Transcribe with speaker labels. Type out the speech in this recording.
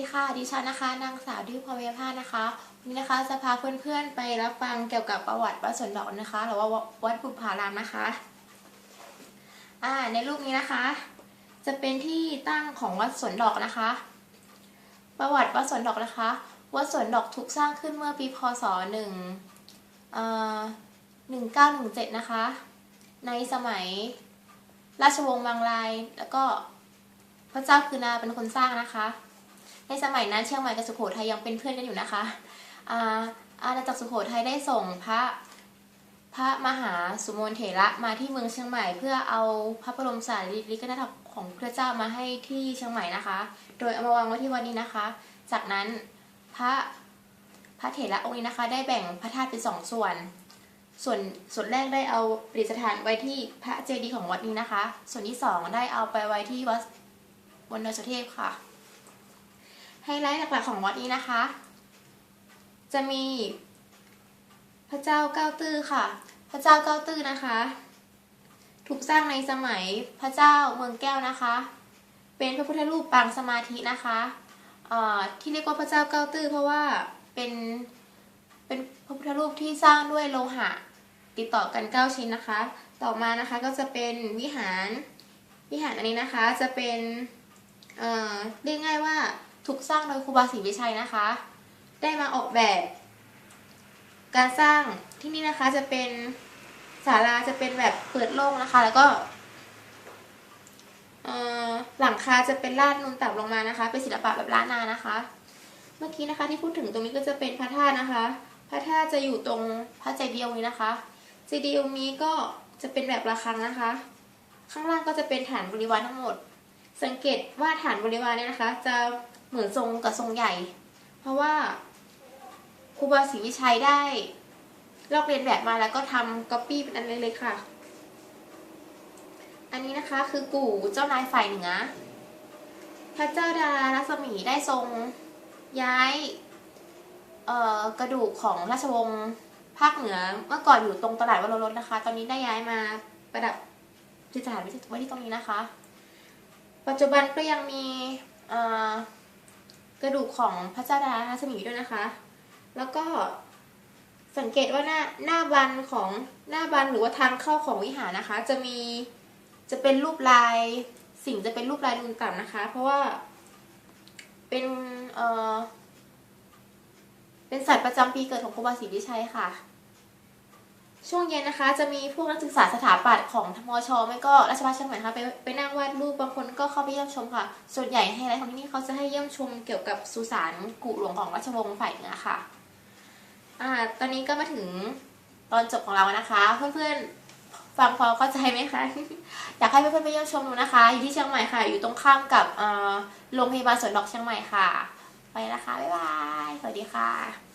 Speaker 1: ดีค่ะ ดิฉันนะคะ นางสาวดิวพรเมยพานะคะ วันนี้นะคะจะพาเพื่อนๆไปรับฟังเกี่ยวกับประวัติวัดสวนดอกนะคะ หรือว่าวัดบุพารามนะคะ อ่า ในรูปนี้นะคะ จะเป็นที่ตั้งของวัดสวนดอกนะคะ ประวัติวัดสวนดอกนะคะ วัดสวนดอกถูกสร้างขึ้นเมื่อปีพศหนึ่งเอ่อหนึ่งเก้าหนึ่งเจ็ดนะคะ ในสมัยราชวงศ์บางรายแล้วก็พระเจ้าคือนาเป็นคนสร้างนะคะ ในสมัยนั้นเชียงใหม่กับสุโขทัยยังเป็นเพื่อนกันอยู่นะคะอาอาณาจักรสุโขทัยได้ส่งพระพระมหาสุโมนเถระมาที่เมืองเชียงใหม่เพื่อเอาพระบรมสารีริกธาตุของพระเจ้ามาให้ที่เชียงใหม่นะคะ โดยเอามาวางไว้ที่วัดนี้นะคะ จากนั้นพระพระเถระองค์นี้นะคะ ได้แบ่งพระธาตุเป็นสองส่วน ส่วนส่วนแรกได้เอาประดิษฐานไว้ที่พระเจดีย์ของวัดนี้นะคะ ส่วนที่สองได้เอาไปไว้ที่วัดบนดยสุเทพค่ะ ไฮไลท์หลักๆของวัดนี้นะคะ จะมี พระเจ้าเก้าตื้อค่ะ พระเจ้าเก้าตื้อนะคะ ถูกสร้างในสมัยพระเจ้าเมืองแก้วนะคะ เป็นพระพุทธรูปปางสมาธินะคะเอ่อที่เรียกว่าพระเจ้าเก้าตื้อเพราะว่าเป็นเป็นพระพุทธรูปที่สร้างด้วยโลหะติดต่อกัน 9 ชิ้นนะคะ ต่อมานะคะก็จะเป็นวิหารวิหารอันนี้นะคะจะเป็นเอ่อเรียกง่ายว่า ถูกสร้างโดยครูบาศรีวิชัยนะคะ ได้มาออกแบบ การสร้างที่นี่นะคะจะเป็นศาลาจะเป็นแบบเปิดโล่งนะคะ แล้วก็หลังคาจะเป็นลาดนูนต่ำลงมานะคะ เป็นศิลปะแบบล้านนานะคะ เมื่อกี้นะคะที่พูดถึงตรงนี้ก็จะเป็นพระธาตุนะคะ พระธาตุจะอยู่ตรงพระเจดีย์นี้นะคะเจดีย์องค์นี้ก็จะเป็นแบบระฆังนะคะ ข้างล่างก็จะเป็นฐานบริวารทั้งหมด สังเกตว่าฐานบริวารเนี่ยนะคะ จะ เหมือนทรงกับทรงใหญ่ เพราะว่าครูบาศรีวิชัยได้ ลอกเรียนแบบมาแล้วก็ทำก๊อปปี้เป็นอันเล็กๆค่ะ อันนี้นะคะคือกู่เจ้านายฝ่ายเหนือพระเจ้าดารารัศมีได้ทรงย้ายกระดูกของราชวงศ์ภาคเหนือเมื่อก่อนอยู่ตรงตลาดวโรรสนะคะ ตอนนี้ได้ย้ายมาประดับดิษฐานไว้ที่ไว้ที่ตรงนี้นะคะ ปัจจุบันก็ยังมีอ กระดูกของพระเจ้าดาราสมีด้วยนะคะ แล้วก็สังเกตว่าหน้าหน้าบันของหน้าบันหรือว่าทางเข้าของวิหารนะคะ จะมีจะเป็นรูปลายสิ่งจะเป็นรูปลายนูนต่ำนะคะ เพราะว่าเป็นเอ่อเป็นสัตว์ประจำปีเกิดของครูบาศรีวิชัยค่ะ ช่วงเย็นนะคะ จะมีพวกนักศึกษาสถาปัตย์ของมช ไม่ก็ราชภัฏเชียงใหม่นะคะไปไปนั่งวาดรูปบางคนก็เข้าไปเยี่ยมชมค่ะ ส่วนใหญ่ไฮไลท์ของที่นี่เขาจะให้เยี่ยมชมเกี่ยวกับสุสานกุหลวงของราชวงศ์ฝ่ายเหนือค่ะอ่าตอนนี้ก็มาถึงตอนจบของเรานะคะ เพื่อนๆฟังพอเข้าใจไหมคะอยากให้เพื่อนๆไปเยี่ยมชมดูนะคะ อยู่ที่เชียงใหม่ค่ะ อยู่ตรงข้ามกับโรงพยาบาลสวนดอกเชียงใหม่ค่ะ ไปแล้วนะคะบ๊ายบายสวัสดีค่ะ